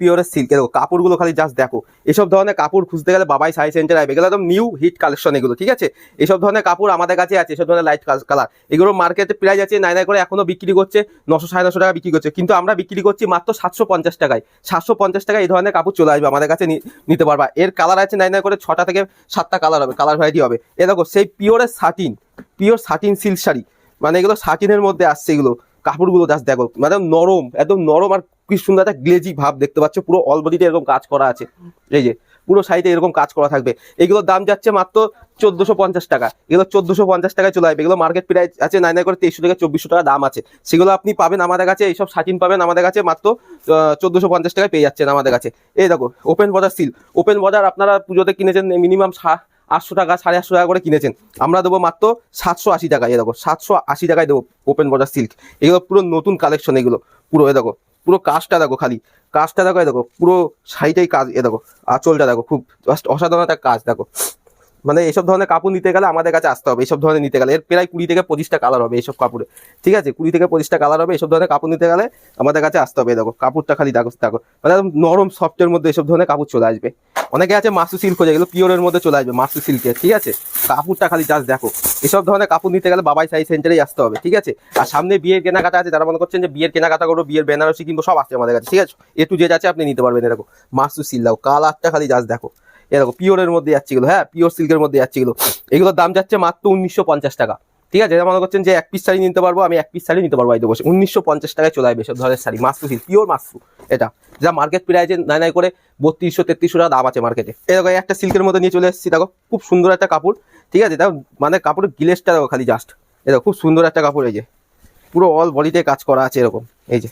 পিওরের সিল্ক। দেখো, কাপড়গুলো খালি জাস্ট দেখো। এসব ধরনের কাপড় খুঁজতে গেলে বাবাই সাই সেন্টার আসবে এগুলো একদম নিউ হিট কালেকশন এগুলো, ঠিক আছে? এসব ধরনের কাপড় আমাদের কাছে আছে, এসব ধরনের লাইট কালার এগুলো মার্কেটে প্রাইস আছে নাই নাই করে এখনও বিক্রি করছে, নশো সাড়ে নশো টাকা বিক্রি করছে। কিন্তু আমরা বিক্রি করছি মাত্র সাতশো পঞ্চাশ টাকায়। সাতশো পঞ্চাশ টাকায় এই ধরনের কাপড় চলে আসবে আমাদের কাছে নিতে পারবা। এর কালার আছে নাই নাই করে ছটা থেকে সাতটা কালার হবে কালার ভ্যারাইটি হবে। এ দেখো, সেই পিওরের satin pure satin silk sari. মানে এগুলো সাটিনের মধ্যে আসছে এগুলো। কাপড়গুলো জাস্ট দেখো মানে নরম, একদম নরম আর কি সুন্দর একটা গ্লেজি ভাব দেখতে পাচ্ছ। পুরো অল বডিতে এরকম কাজ করা আছে। এই যে, পুরো সাইডে এরকম কাজ করা থাকবে। এগুলোর দাম যাচ্ছে মাত্র চোদ্দশো পঞ্চাশ টাকা। এগুলো চোদ্দশো পঞ্চাশ টাকায় চলে আসবে। এগুলো মার্কেট প্রাইস আছে নাই নাই করে তেইশশো টাকা চব্বিশশো টাকা দাম আছে। সেগুলো আপনি পাবেন আমাদের কাছে, এইসব সাটিন পাবেন আমাদের কাছে মাত্র চোদ্দশো পঞ্চাশ টাকায় পেয়ে যাচ্ছেন আমাদের কাছে। এই দেখো open border seal open border আপনারা পুজোতে কিনেছেন মিনিমাম আটশো টাকা, সাড়ে আটশো টাকা করে কিনেছেন। আমরা দেবো মাত্র সাতশো আশি টাকায় দেখো, সাতশো আশি টাকায় দেবো ওপেন বর্ডার সিল্ক এগুলো পুরো নতুন কালেকশন এগুলো। পুরো এ দেখো পুরো কাজটা দেখো খালি। কাজটা দেখো দেখো, পুরো শাড়িটাই কাজ এ দেখো, আঁচলটা দেখো, খুব জাস্ট অসাধারণ একটা কাজ দেখো। মানে এইসব ধরনের কাপড় নিতে গেলে আমাদের কাছে আসতে হবে এইসব ধরনের নিতে গেলে। এর প্রায় কুড়ি থেকে পঁচিশটা কালার হবে এইসব কাপড়ে। ঠিক আছে? কুড়ি থেকে পঁচিশটা কালার হবে এইসব ধরনের কাপড় নিতে গেলে আমাদের কাছে আসতে হবে। দেখো, কাপড়টা খালি দেখো দেখো। মানে নরম সফটের মধ্যে এইসব ধরনের কাপড় চলে আসবে। অনেকে আছে মাসু সিল্ক হয়ে যেগুলো পিওরের মধ্যে চলে আসবে, মাসু সিল্কের ঠিক আছে? কাপড়টা খালি জাস্ট দেখো। এসব ধরনের কাপড় নিতে গেলে বাবাই সাই সেন্টারেই আসতে হবে, ঠিক আছে? আর সামনে বিয়ের কেনাকাটা আছে, যারা মনে করছেন যে বিয়ের কেনাকাটা করব, বিয়ের বেনারসি কিন্তু সব আছে আমাদের কাছে, ঠিক আছে? এ টু জেড আছে, আপনি নিতে পারবেন এরকম। মাসু সিল দাও কালারটা খালি জাস্ট দেখো। এ দেখো, পিওরের মধ্যে যাচ্ছে হ্যাঁ পিওর সিল্কের মধ্যে যাচ্ছে এগুলো। এগুলোর দাম যাচ্ছে মাত্র উনিশশো পঞ্চাশ টাকা। ঠিক আছে? মনে করছেন যে এক পিস শাড়ি নিতে পারব, আমি এক পিস শাড়ি নিতে পারব এই বসে উনিশশো পঞ্চাশ টাকায় চলে আসবে সব ধরনের শাড়ি। মাসু সিল্ক পিওর মাসু এটা। যা মার্কেট প্রাইজে নাই নাই করে বত্রিশশো, তেত্রিশশো টাকা দাম আছে মার্কেটে এরকম একটা সিল্কের মধ্যে নিয়ে চলে এসেছি, দেখো, খুব সুন্দর একটা কাপড়। ঠিক আছে? দেখো মানে কাপড়ের গিলেসটা দেখো খালি জাস্ট দেখো, খুব সুন্দর একটা কাপড়, এই যে। পুরো অল বডিতে কাজ করা আছে এরকম, এই যে।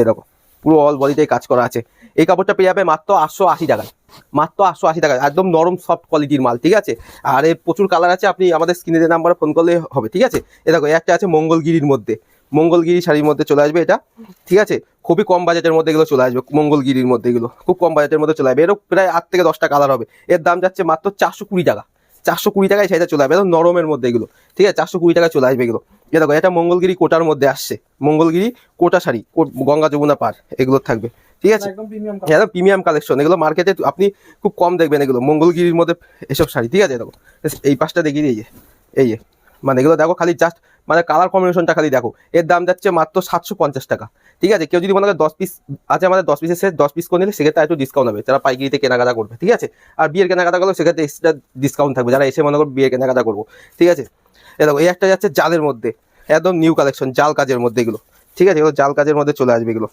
এরকম পুরো অল বডিতে কাজ করা আছে। এই কাপড়টা পেয়ে যাবে মাত্র আটশো আশি টাকায়। মাত্র আটশো আশি টাকায়। একদম নরম সফট কোয়ালিটির মাল, ঠিক আছে? আর এর প্রচুর কালার আছে, আপনি আমাদের স্ক্রিনের নাম্বারে ফোন করলে হবে, ঠিক আছে? এ দেখো, একটা আছে মঙ্গলগিরির মধ্যে। মঙ্গলগিরি শাড়ির মধ্যে চলে আসবে এটা, ঠিক আছে? খুবই কম বাজেটের মধ্যে এগুলো চলে আসবে, মঙ্গলগিরির মধ্যে এগুলো। খুব কম বাজেটের মধ্যে চলে আসবে। এরও প্রায় আট থেকে দশটা কালার হবে। এর দাম যাচ্ছে মাত্র চারশো কুড়ি টাকা। চারশো কুড়ি টাকায় সেটা চলে আসবে। একদম নরমের মধ্যে এগুলো, ঠিক আছে? চারশো কুড়ি টাকায় চলে আসবে এগুলো। এ দেখো, এটা মঙ্গলগিরি কোটার মধ্যে আসছে। মঙ্গলগিরি কোটা শাড়ি, গঙ্গা যমুনা পার এগুলো থাকবে। ঠিক আছে? একদম প্রিমিয়াম প্রিমিয়াম কালেকশন এগুলো মার্কেটে আপনি খুব কম দেখবেন এগুলো। মঙ্গলগিরির মধ্যে এসব শাড়ি ঠিক আছে? দেখো এই পাশটা দেখিয়ে এই যে এই যে। মানে এগুলো দেখো খালি জাস্ট মানে কালার কম্বিনেশনটা খালি দেখো। এর দাম যাচ্ছে মাত্র সাতশো পঞ্চাশ টাকা ঠিক আছে? কেউ যদি মনে করে দশ পিস আছে আমাদের দশ পিসের সেট দশ পিস করে নিলে সেক্ষেত্রে একটু ডিসকাউন্ট হবে। যারা পাইকারিতে কেনাকাটা করবে ঠিক আছে? আর বিয়ের কেনাকাটা করলে সেক্ষেত্রে এক্সট্রা ডিসকাউন্ট থাকবে। যারা এসে মনে করো বিয়ের কেনাকাটা করব ঠিক আছে? এ দেখো এই একটা যাচ্ছে জালের মধ্যে একদম নিউ কালেকশন জাল কাজের মধ্যে এগুলো ঠিক আছে? এগুলো জাল কাজের মধ্যে চলে আসবে এগুলো।